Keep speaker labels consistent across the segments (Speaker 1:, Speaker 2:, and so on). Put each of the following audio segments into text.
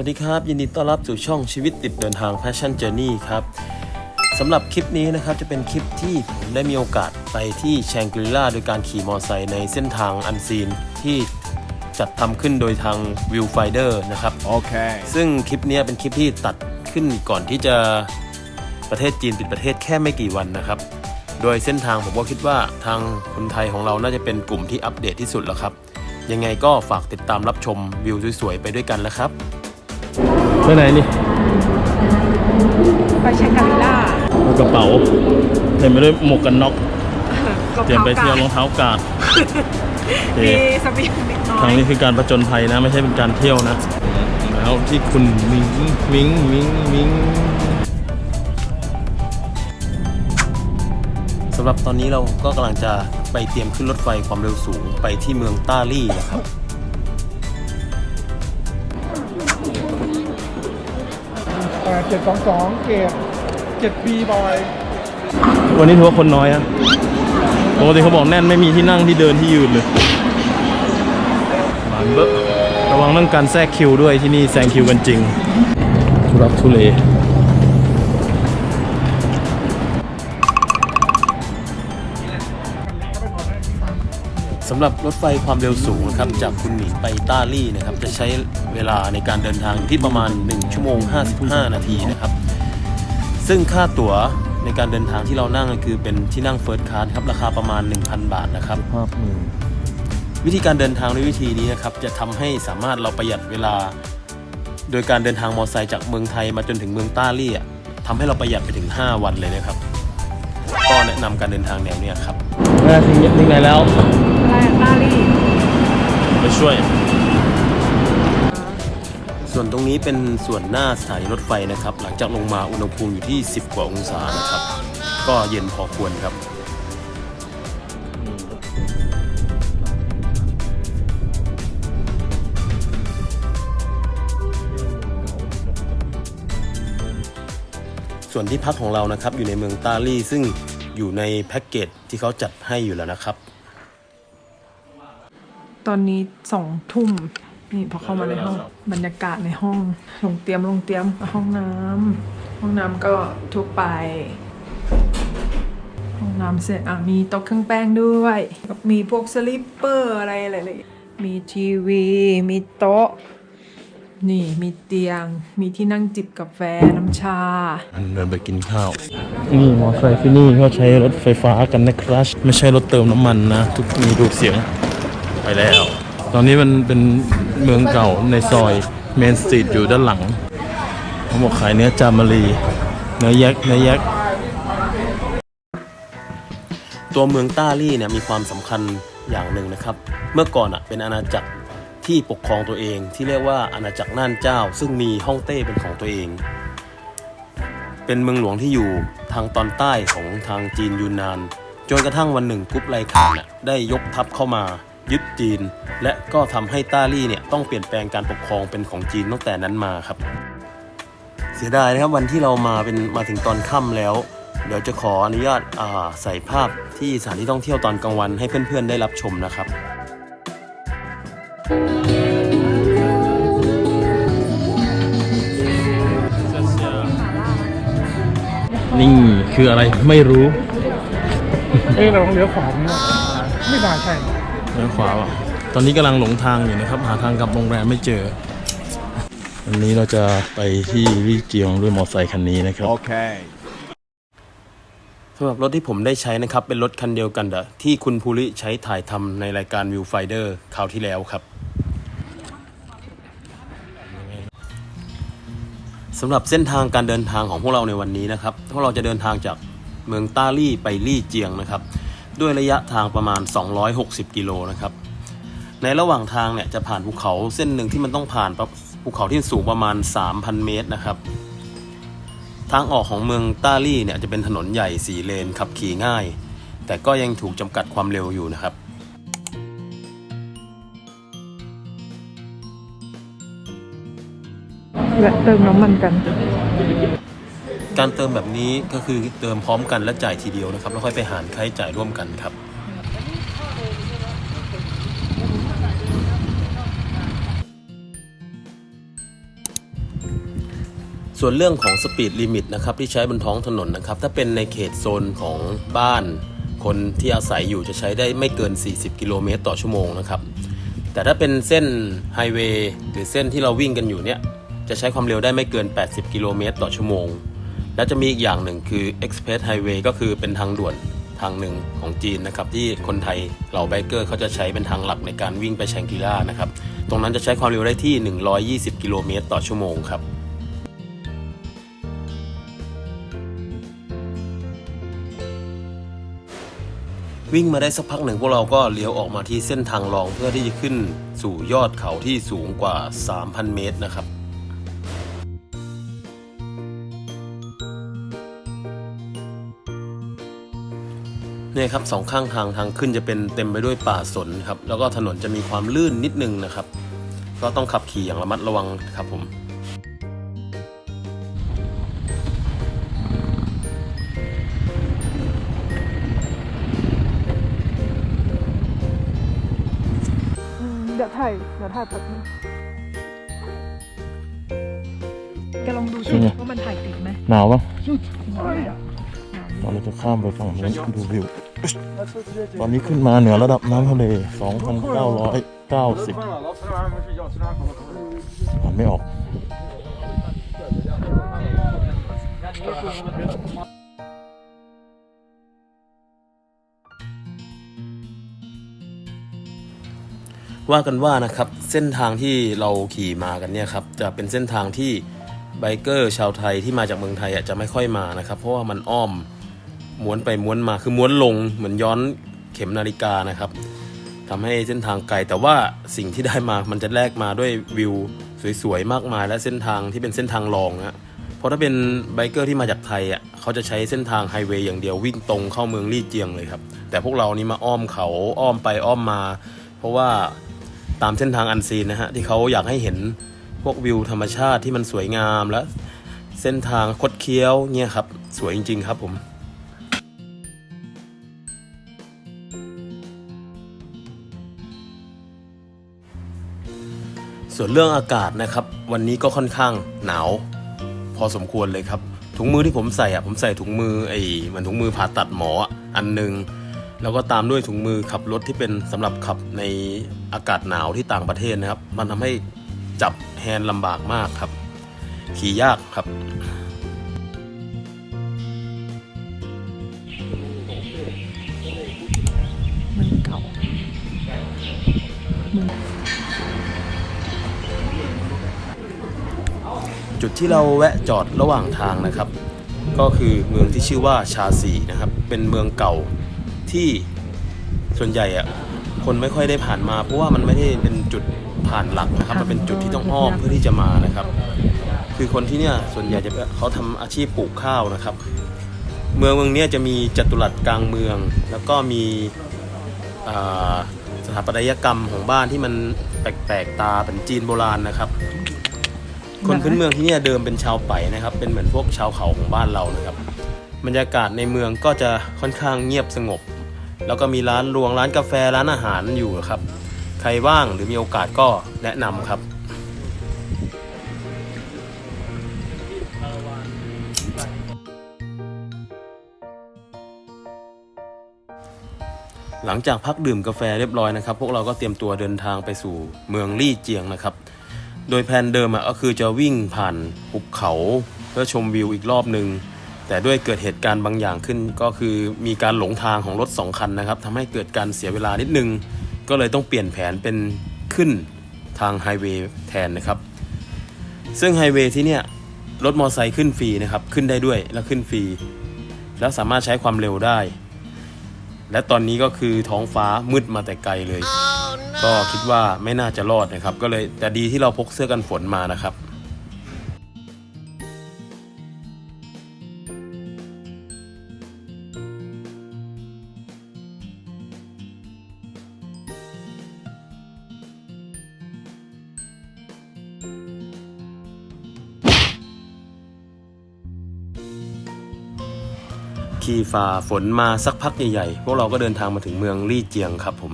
Speaker 1: วัสดีครับ ยินดีต้อนรับสู่ช่องชีวิตติดเดินทาง Passion Journey ครับสำหรับคลิปนี้นะครับจะเป็นคลิปที่ผมได้มีโอกาสไปที่แชงกรีล่าโดยการขี่มอเตอร์ไซค์ในเส้นทางอันซีนที่จัดทำขึ้นโดยทาง Viewfinder นะครับ
Speaker 2: Okay.
Speaker 1: ซึ่งคลิปเนี้ยเป็นคลิปที่ตัดขึ้นก่อนที่จะประเทศจีนปิดประเทศแค่ไม่กี่วันนะครับ โดยเส้นทางผมก็คิดว่าทางคนไทยของเราน่าจะเป็นกลุ่มที่อัปเดตที่สุดแล้วครับ ยังไงก็ฝากติดตามรับชมวิวสวยๆไปด้วยกันนะครับ ไปไหนนี่
Speaker 3: ไปเชงกาลิล่าก
Speaker 1: ระเป๋าเต็มไปด้วยหมวกกันน็อก
Speaker 3: รอง
Speaker 1: เตรียมไป
Speaker 3: ท้า
Speaker 1: เที่ยวร
Speaker 3: กา
Speaker 1: องเท้ากาดโอเค
Speaker 3: มีสปีดเล็กน้อ
Speaker 1: ครั้
Speaker 3: ย
Speaker 1: งนี้คือการประจนภัยนะ ไม่ใช่เป็นการเที่ยวนะ แล้วที่คุณมิงมิงมิงมิงสำหรับตอนนี้เราก็กำลังจะไปเตรียมขึ้นรถไฟความเร็วสูงไปที่เมืองต้าลี่นะครับ
Speaker 4: จ็ดสองสองเกตเจ็ดปีบอย
Speaker 1: วันนี้ถือว่าคนน้อยอะปกติเขาบอกแน่นไม่มีที่นั่งที่เดินที่ยืนเลยหวานเบอะระวังเรื่องการแทรกคิวด้วยที่นี่แซงคิวกันจริงทุรักทุเลำหรับรถไฟความเร็วสูงครับจากคุณหมิงไปต้าลี่นะครับจะใช้เวลาในการเดินทางที่ประมาณ 1 ชั่วโมง 55 นาทีนะครับ ซึ่งค่าตั๋วในการเดินทางที่เรานั่งก็คือเป็นที่นั่งเฟิร์สคลาสครับราคาประมาณ 1,000 บาทนะครับวิธีการเดินทางด้วยวิธีนี้นะครับจะทำให้สามารถเราประหยัดเวลา โดยการเดินทางมอเตอร์ไซค์จากเมืองไทยมาจนถึงเมืองต้าลี่อะทำให้เราประหยัดไปถึง 5 วันเลยนะครับ ก็แนะนำการเดินทางแนวเนี้ยครับน่าถึงถึงไหนแล้ว
Speaker 3: อะไรอะลาลี่
Speaker 1: ไปช่วย ส่วนตรงนี้เป็นส่วนหน้าสถานีรถไฟนะครับ หลังจากลงมาอุณหภูมิอยู่ที่ 10 กว่าองศานะครับ ก็เย็นพอควรครับ ส่วนที่พักของเรานะครับอยู่ในเมืองตาลี่ซึ่งอยู่ในแพ็กเกจที่เขาจัดให้อยู่แล้วนะครับ
Speaker 3: ตอนนี้สองทุ่มนี่พอเข้ามาในห้องบรรยากาศในห้องลงเตรียมลงเตรียมห้องน้ำห้องน้ำก็ทั่วไป ห้องน้ำเสร็จอะมีโต๊ะเครื่องแป้งด้วย มีพวกสลิปเปอร์อะไรอะไรๆมีทีวี มีโต๊ะ นี่มีเตียง มีที่นั่งจิบกาแฟน้ำชา
Speaker 1: เดินไปกินข้าว นี่มอไซค์ที่นี่เขาใช้รถไฟฟ้ากันนะครับ ไม่ใช่รถเติมน้ำมันนะ ทุกมีดูเสียงไปแล้ว ตอนนี้มันเป็นเมืองเก่าในซอยเมนสตรีทอยู่ด้านหลังเขาบอกขายเนื้อจามารี เนื้อแยกเนื้อแยกตัวเมืองต้าลี่เนี่ยมีความสำคัญอย่างหนึ่งนะครับ เมื่อก่อนอะเป็นอาณาจักร ที่ปกครองตัวเองที่เรียกว่าอาณาจักรน่านเจ้า ซึ่งมีฮ่องเต้เป็นของตัวเอง เป็นเมืองหลวงที่อยู่ทางตอนใต้ของทางจีนยูนนานจนกระทั่งวันหนึ่งกรุ๊ปไลขานน่ะได้ยกทัพเข้ามา ยึดจีน และก็ทำให้ต้าลี่เนี่ยต้องเปลี่ยนแปลงการปกครองเป็นของจีนตั้งแต่นั้นมาครับ เสียดายนะครับวันที่เรามาเป็นมาถึงตอนค่ำแล้ว เดี๋ยวจะขออนุญาตาใส่ภาพที่สถานที่ท่องเที่ยวตอนกลางวันให้เพื่อนๆได้รับชมนะครับ นี่คืออะไรไม่รู้
Speaker 4: เอ้ยเราต้องเลี้ยวขวานี่หว่าไม่น่าใช่
Speaker 1: เลี้ยวขวาว่ะตอนนี้กำลังหลงทางอยู่นะครับ หาทางกลับโรงแรมไม่เจอ วันนี้เราจะไปที่ลี่เจียงด้วยมอเตอร์ไซค์คันนี้นะครับ
Speaker 2: Okay.
Speaker 1: สำหรับรถที่ผมได้ใช้นะครับ เป็นรถคันเดียวกันเดะที่คุณภูริใช้ถ่ายทำในรายการ Viewfinder คราวที่แล้วครับ สำหรับเส้นทางการเดินทางของพวกเราในวันนี้นะครับ พวกเราจะเดินทางจากเมืองต้าลี่ไปลี่เจียงนะครับ ด้วยระยะทางประมาณ 260 กิโลนะครับ ในระหว่างทางเนี่ยจะผ่านภูเขาเส้นหนึ่งที่มันต้องผ่านภูเขาที่สูงประมาณ 3,000 เมตรนะครับ ทางออกของเมืองต้าลี่เนี่ยจะเป็นถนนใหญ่สีเลนขับขี่ง่าย แต่ก็ยังถูกจำกัดความเร็วอยู่นะครับ
Speaker 3: แวะเติมน้ำมันกัน
Speaker 1: การเติมแบบนี้ก็คือเติมพร้อมกันและจ่ายทีเดียวนะครับ แล้วค่อยไปหารค่าใช้จ่ายร่วมกันครับ ส่วนเรื่องของสปีดลิมิตนะครับที่ใช้บนท้องถนนนะครับ ถ้าเป็นในเขตโซนของบ้าน คนที่อาศัยอยู่จะใช้ได้ไม่เกิน 40 กิโลเมตรต่อชั่วโมงนะครับแต่ถ้าเป็นเส้นไฮเวย์หรือเส้นที่เราวิ่งกันอยู่เนี่ย จะใช้ความเร็วได้ไม่เกิน 80 กิโลเมตรต่อชั่วโมง และจะมีอีกอย่างหนึ่งคือ Express Highway ก็คือเป็นทางด่วนทางหนึ่งของจีนนะครับที่คนไทยเหล่าไบเกอร์เขาจะใช้เป็นทางหลักในการวิ่งไปแชงกิล่านะครับ ตรงนั้นจะใช้ความเร็วได้ที่ 120 กิโลเมตรต่อชั่วโมงครับวิ่งมาได้สักพักหนึ่งพวกเราก็เลี้ยวออกมาที่เส้นทางรองเพื่อที่จะขึ้นสู่ยอดเขาที่สูงกว่า 3,000 เมตรนะครับ เนี่ยครับสองข้างทางทางขึ้นจะเป็นเต็มไปด้วยป่าสนครับแล้วก็ถนนจะมีความลื่นนิดนึงนะครับ ก็ต้องขับขี่อย่างระมัดระวังครับผม
Speaker 3: เดี๋ยวถ่ายเดี๋ยวถ่ายแป๊บนึงแกลองดูสิ
Speaker 2: เป็นไง
Speaker 3: ว่ามันถ่ายติดไหม
Speaker 2: หนาวปะ
Speaker 3: หนาวอะ
Speaker 2: เราจะข้ามไปฝั่งนู้นดูวิว ตอนนี้ขึ้นมาเหนือระดับน้ำทะเล 2,990อ่านไม่ออก
Speaker 1: ว่ากันว่านะครับเส้นทางที่เราขี่มากันเนี่ยครับจะเป็นเส้นทางที่ไบเกอร์ชาวไทยที่มาจากเมืองไทยจะไม่ค่อยมานะครับ เพราะว่ามันอ้อม ม้วนไปม้วนมาคือม้วนลงเหมือนย้อนเข็มนาฬิกานะครับทำให้เส้นทางไกลแต่ว่าสิ่งที่ได้มามันจะแลกมาด้วยวิวสวยๆมากมาย และเส้นทางที่เป็นเส้นทางรองนะเพราะถ้าเป็นไบเกอร์ที่มาจากไทยอะเขาจะใช้เส้นทางไฮเวย์อย่างเดียววิ่งตรงเข้าเมืองลี่เจียงเลยครับ แต่พวกเรานี่มาอ้อมเขาอ้อมไปอ้อมมา เพราะว่าตามเส้นทางอันซีนนะฮะที่เขาอยากให้เห็นพวกวิวธรรมชาติที่มันสวยงามและเส้นทางคดเคี้ยวเนี่ยครับ สวยจริง ๆ ครับผม ส่วนเรื่องอากาศนะครับ วันนี้ก็ค่อนข้างหนาว พอสมควรเลยครับ ถุงมือที่ผมใส่อะผมใส่ถุงมือไอ้เหมือนถุงมือผ่าตัดหมออันหนึ่งแล้วก็ตามด้วยถุงมือขับรถที่เป็นสำหรับขับในอากาศหนาวที่ต่างประเทศนะครับ มันทำให้จับแฮนด์ลำบากมากครับ ขี่ยากครับ จุดที่เราแวะจอดระหว่างทางนะครับ ก็คือเมืองที่ชื่อว่าชาซีนะครับ เป็นเมืองเก่าที่ส่วนใหญ่อะคนไม่ค่อยได้ผ่านมาเพราะว่ามันไม่ได้เป็นจุดผ่านหลักนะครับ มันเป็นจุดที่ต้องอ้อมเพื่อที่จะมานะครับ คือคนที่เนี่ยส่วนใหญ่จะเขาทำอาชีพปลูกข้าวนะครับ เมืองเมืองเนี้จะมีจัตุรัสกลางเมือง แล้วก็มีสถาปัตยกรรมของบ้านที่มันแปลกๆตาเป็นจีนโบราณนะครับ คนพื้นเมืองที่เนี่ยเดิมเป็นชาวไป่นะครับ เป็นเหมือนพวกชาวเขาของบ้านเรานะครับ บรรยากาศในเมืองก็จะค่อนข้างเงียบสงบ แล้วก็มีร้านรวงร้านกาแฟร้านอาหารอยู่ครับ ใครว่างหรือมีโอกาสก็แนะนำครับหลังจากพักดื่มกาแฟเรียบร้อยนะครับ พวกเราก็เตรียมตัวเดินทางไปสู่เมืองลี่เจียงนะครับ โดยแผนเดิมอะก็คือจะวิ่งผ่านภูเขาเพื่อชมวิวอีกรอบหนึ่งแต่ด้วยเกิดเหตุการณ์บางอย่างขึ้นก็คือมีการหลงทางของรถสองคันนะครับทำให้เกิดการเสียเวลานิดนึง ก็เลยต้องเปลี่ยนแผนเป็นขึ้นทางไฮเวย์แทนนะครับ ซึ่งไฮเวย์ที่เนี่ยรถมอเตอร์ไซค์ขึ้นฟรีนะครับ ขึ้นได้ด้วยแล้วขึ้นฟรี แล้วสามารถใช้ความเร็วได้ และตอนนี้ก็คือท้องฟ้ามืดมาแต่ไกลเลย ก็คิดว่าไม่น่าจะรอดนะครับ ก็เลยแต่ดีที่เราพกเสื้อกันฝนมานะครับขี่ฝ่าฝนมาสักพักใหญ่ๆ พวกเราก็เดินทางมาถึงเมืองลี่เจียงครับผม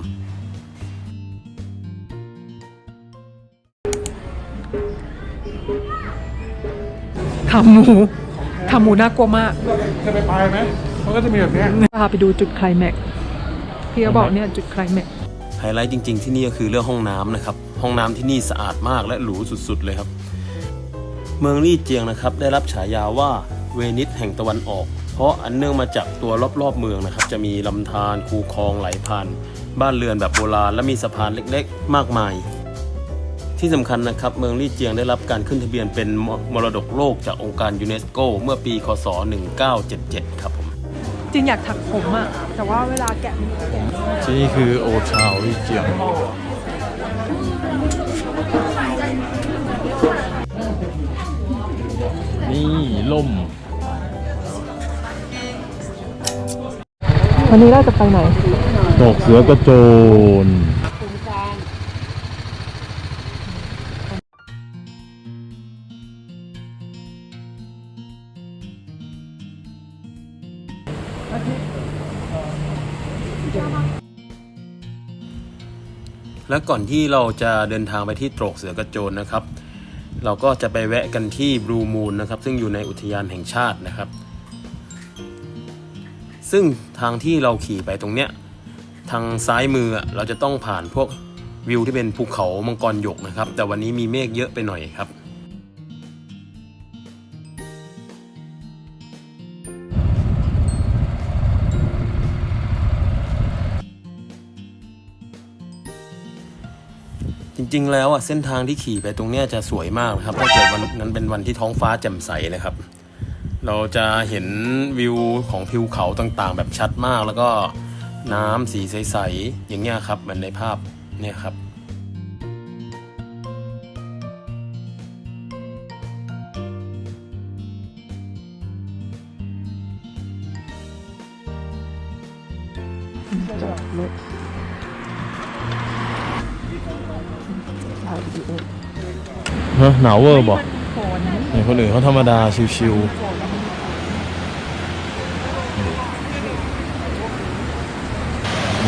Speaker 3: ขาหมูขาหมูน่ากลัวมาก
Speaker 4: เคยไปไปไหมมันก็จะมีแบบเนี้ย
Speaker 3: พาไปดูจุดไคลแม็กซ์พี่เขาบอกเนี่ยจุดไคลแม็กซ์
Speaker 1: ไฮไลท์จริง ๆที่นี่ก็คือเรื่องห้องน้ำนะครับ ห้องน้ำที่นี่สะอาดมากและหรูสุดๆเลยครับ เมืองลี่เจียงนะครับ ได้รับฉายาว่าเวนิสแห่งตะวันออก เพราะอันเนื่องมาจากตัวรอบๆเมืองนะครับ จะมีลำธารคูคลองไหลผ่าน บ้านเรือนแบบโบราณและมีสะพานเล็กๆ มากมาย ที่สำคัญนะครับเมืองลี่เจียงได้รับการขึ้นทะเบียนเป็นมรดกโลกจากองค์การยูเนสโกเมื่อปีคศ 1977 ครับผม
Speaker 3: จริงอยากถักผมอะแต่ว่าเวลาแกะมันแกะ
Speaker 2: ที่นี่คือโอชาวลี่เจียงนี่ล่ม
Speaker 3: วันนี้เราจะไปไหน
Speaker 2: ดอกเสือกระโจน
Speaker 1: และก่อนที่เราจะเดินทางไปที่โตรกเสือกระโจนนะครับ เราก็จะไปแวะกันที่บลูมูนนะครับ ซึ่งอยู่ในอุทยานแห่งชาตินะครับ ซึ่งทางที่เราขี่ไปตรงเนี้ยทางซ้ายมือเราจะต้องผ่านพวกวิวที่เป็นภูเขามังกรหยกนะครับ แต่วันนี้มีเมฆเยอะไปหน่อยครับ ริง ๆ แล้วอะเส้นทางที่ขี่ไปตรงเนี้ยจะสวยมากนะครับถ้าเกิดวันนั้นเป็นวันที่ท้องฟ้าแจ่มใสนะครับ เราจะเห็นวิวของทิวเขาต่างๆ แบบชัดมากแล้วก็น้ำสีใสๆอย่างเงี้ยครับเหมือนในภาพเนี่ยครับ
Speaker 2: ฮะหนาวเวอร์บอกเห็นคนอื่นเขาธรรมดาชิวๆ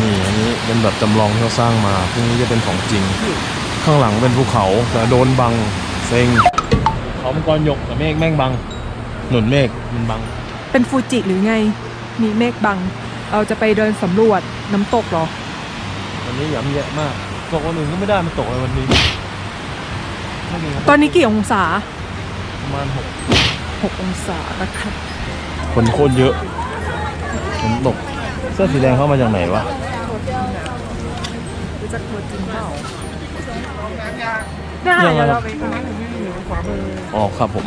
Speaker 2: นี่อันนี้เป็นแบบจำลองที่เขาสร้างมาพรุ่งนี้จะเป็นของจริง ข้างหลังเป็นภูเขาแต่โดนบังเซ็งเขามังกรหยกแต่เมฆแม่งบัง หนุนเมฆมันบัง
Speaker 3: เป็นฟูจิหรือไง มีเมฆบัง เราจะไปเดินสำรวจน้ำตกเหรอ
Speaker 2: วันนี้หย้ำแยะมาก ตกวันอื่นก็ไม่ได้มันตกเลยวันนี้ไม่ดีครับ
Speaker 3: ตอนนี้กี่องศา
Speaker 2: ประมาณหก
Speaker 3: 6องศานะคะ
Speaker 2: คนโคตรเยอะฝนตกเสื้อสีแดงเข้ามาจากไหนวะ
Speaker 3: รู้จักตัวจริงเปล่าได้
Speaker 2: ยังไง
Speaker 3: เดี๋ยว
Speaker 2: ครั
Speaker 3: เรา
Speaker 2: บ
Speaker 3: ไปดู
Speaker 2: อ๋อครับผม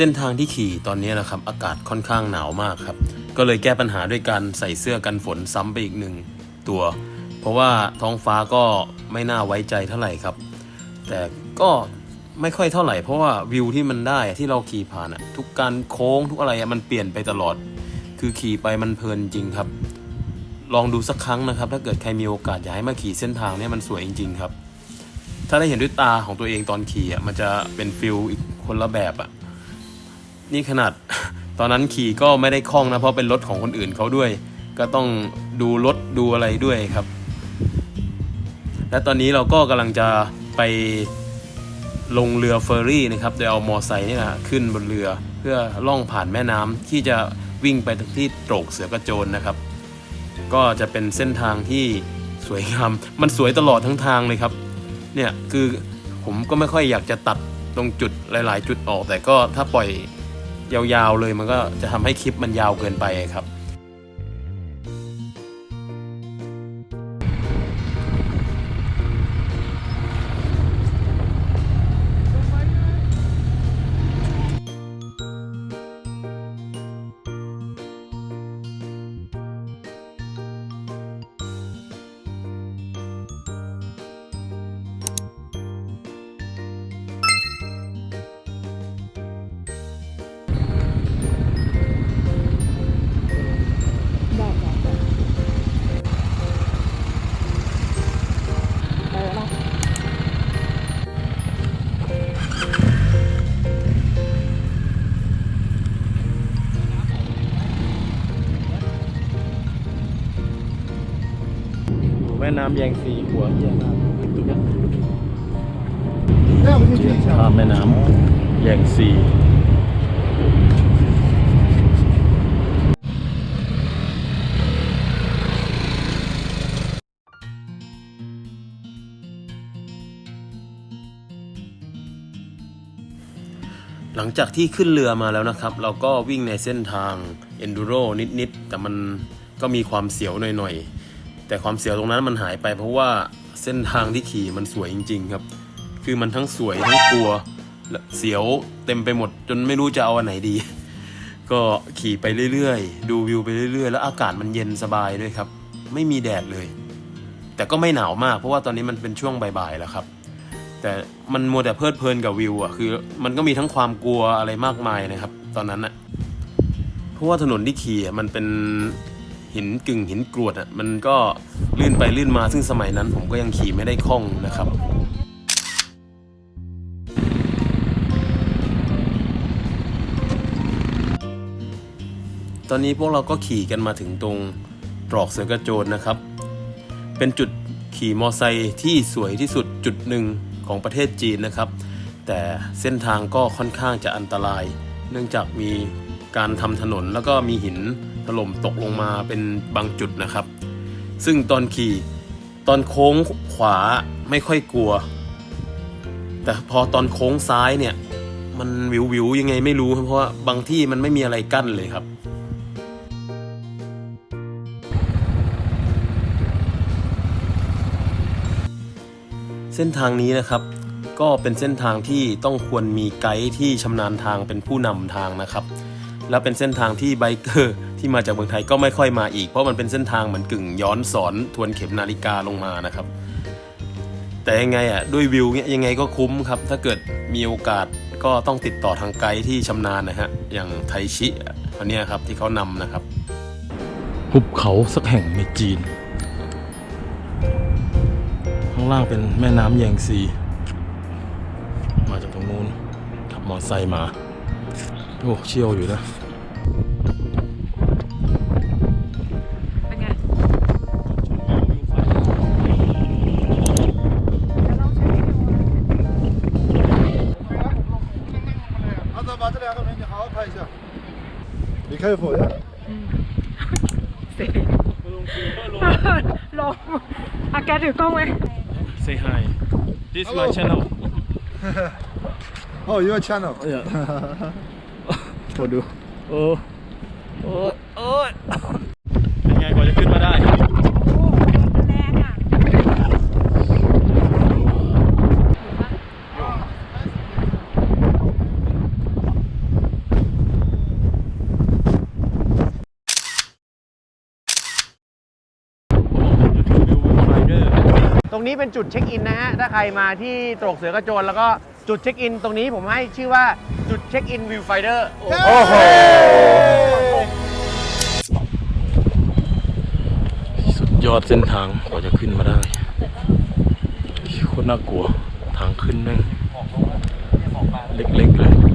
Speaker 3: เส้
Speaker 1: นทางที่ขี่ตอนนี้นะครับ อากาศค่อนข้างหนาวมากครับ ก็เลยแก้ปัญหาด้วยการใส่เสื้อกันฝนซ้ำไปอีกหนึ่งตัว เพราะว่าท้องฟ้าก็ไม่น่าไว้ใจเท่าไหร่ครับ แต่ก็ไม่ค่อยเท่าไหร่เพราะว่าวิวที่มันได้ที่เราขี่ผ่านอะทุกการโค้งทุกอะไรมันเปลี่ยนไปตลอด คือขี่ไปมันเพลินจริงครับ ลองดูสักครั้งนะครับ ถ้าเกิดใครมีโอกาสอยากให้มาขี่เส้นทางนี้มันสวยจริง ๆ ครับ ถ้าได้เห็นด้วยตาของตัวเองตอนขี่อะมันจะเป็นฟิลอีกคนละแบบอะ นี่ขนาดตอนนั้นขี่ก็ไม่ได้คล่องนะเพราะเป็นรถของคนอื่นเขาด้วย ก็ต้องดูรถดูอะไรด้วยครับ และตอนนี้เราก็กำลังจะไปลงเรือเฟอร์รี่นะครับ โดยเอามอไซค์นี่นะขึ้นบนเรือเพื่อล่องผ่านแม่น้ำที่จะวิ่งไปที่โตรกเสือกระโจนนะครับ ก็จะเป็นเส้นทางที่สวยงาม มันสวยตลอดทั้งทางเลยครับ เนี่ยคือผมก็ไม่ค่อยอยากจะตัดตรงจุดหลาย ๆ จุดออกแต่ก็ถ้าปล่อย ยาวๆเลยมันก็จะทำให้คลิปมันยาวเกินไปครับ
Speaker 2: น้ำแยงซีหัวเยีงตุ๊ก
Speaker 4: นะา
Speaker 2: แม่น้ำแยงซี
Speaker 1: หลังจากที่ขึ้นเรือมาแล้วนะครับ เราก็วิ่งในเส้นทาง Enduro นิด ๆ แต่มันก็มีความเสียวหน่อย ๆ แต่ความเสียวตรงนั้นมันหายไปเพราะว่าเส้นทางที่ขี่มันสวยจริง ๆ ครับ คือมันทั้งสวยทั้งกลัวและเสียวเต็มไปหมดจนไม่รู้จะเอาอันไหนดี ก็ขี่ไปเรื่อยๆ ดูวิวไปเรื่อยๆ แล้วอากาศมันเย็นสบายด้วยครับ ไม่มีแดดเลย แต่ก็ไม่หนาวมากเพราะว่าตอนนี้มันเป็นช่วงบ่ายๆแล้วครับ แต่มันมัวแต่เพลิดเพลินกับวิวอะคือมันก็มีทั้งความกลัวอะไรมากมายนะครับ ตอนนั้นอะเพราะว่าถนนที่ขี่มันเป็น หินกึ่งหินกรวดอะมันก็ลื่นไปลื่นมาซึ่งสมัยนั้น ผมก็ยังขี่ไม่ได้คล่องนะครับตอนนี้พวกเราก็ขี่กันมาถึงตรงตรอกเสือกระโจนนะครับ เป็นจุดขี่มอไซค์ที่สวยที่สุดจุดหนึ่งของประเทศจีนนะครับ แต่เส้นทางก็ค่อนข้างจะอันตราย เนื่องจากมีการทำถนนแล้วก็มีหิน ถล่มตกลงมาเป็นบางจุดนะครับ ซึ่งตอนขี่ตอนโค้งขวาไม่ค่อยกลัว แต่พอตอนโค้งซ้ายเนี่ย มันวิววิวยังไงไม่รู้ครับเพราะว่าบางที่มันไม่มีอะไรกั้นเลยครับเส้นทางนี้นะครับ ก็เป็นเส้นทางที่ต้องควรมีไกด์ที่ชำนาญทางเป็นผู้นำทางนะครับ แล้วเป็นเส้นทางที่ไบเกอร์ ที่มาจากเมืองไทยก็ไม่ค่อยมาอีก เพราะมันเป็นเส้นทางเหมือนกึ่งย้อนสอนทวนเข็มนาฬิกาลงมานะครับ แต่ยังไงอะด้วยวิวเนี้ยยังไงก็คุ้มครับ ถ้าเกิดมีโอกาสก็ต้องติดต่อทางไกด์ที่ชำนาญนะฮะอย่างไทชิคนนี้ครับที่เขานำนะครับ
Speaker 2: หุบเขาสักแห่งในจีน ข้างล่างเป็นแม่น้ำแยงซี มาจากตรงนู้นขับมอเตอร์ไซค์มา โอ้เชี่ยวอยู่นะ
Speaker 3: careful, yeah? ลงอาแกถือกล้องไหม
Speaker 2: Say hi. This is my Hello. channel.
Speaker 4: Oh, your channel.
Speaker 2: Yeah. โอ้ดู
Speaker 3: โอ้ รง
Speaker 5: นี้เป็นจุดเช็คอินนะฮะ ถ้าใครมาที่ตรกเสือกระโจนแล้วก็จุดเช็คอินตรงนี้ผมให้ชื่อว่าจุดเช็คอินวิวไฟเดอร์
Speaker 2: โอ้โห สุดยอดเส้นทางกว่าจะขึ้นมาได้โคตรน่ากลัว ทางขึ้นแม่งเล็กๆเลย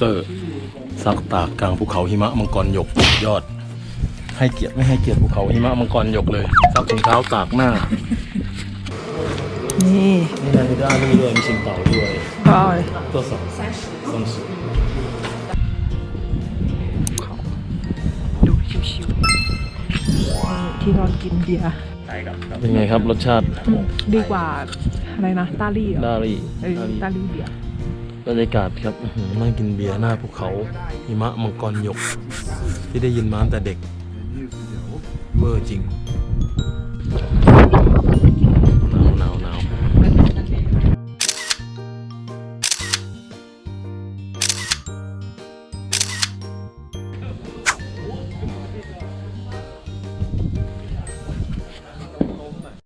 Speaker 3: เต
Speaker 2: อร์ ซักตากกลางภูเขาหิมะมังกรหยกสุดยอด ให้เกียรติไม่ให้เกียรติภูเขาหิมะมังกรหยกเลยซักถุงเท้าตากหน้า
Speaker 3: นี่
Speaker 2: นี่นาฬิกานี่ด้วยมีชิงเต่าด้วย
Speaker 3: ก็
Speaker 2: ตัวสองสองสุด
Speaker 3: ดูชิวๆที่นอนกินเบียร์
Speaker 2: เป็นไงครับรสชาติ
Speaker 3: ดีกว่าอะไรนะ ตาลี่เหรอ
Speaker 2: ดารี
Speaker 3: เออตาลี่เบียร์
Speaker 2: บรรยากาศครับนั่งกินเบียร์หน้าภูเขาหิมะมังกรหยก ที่ได้ยินมาตั้งแต่เด็กเวอร์จริง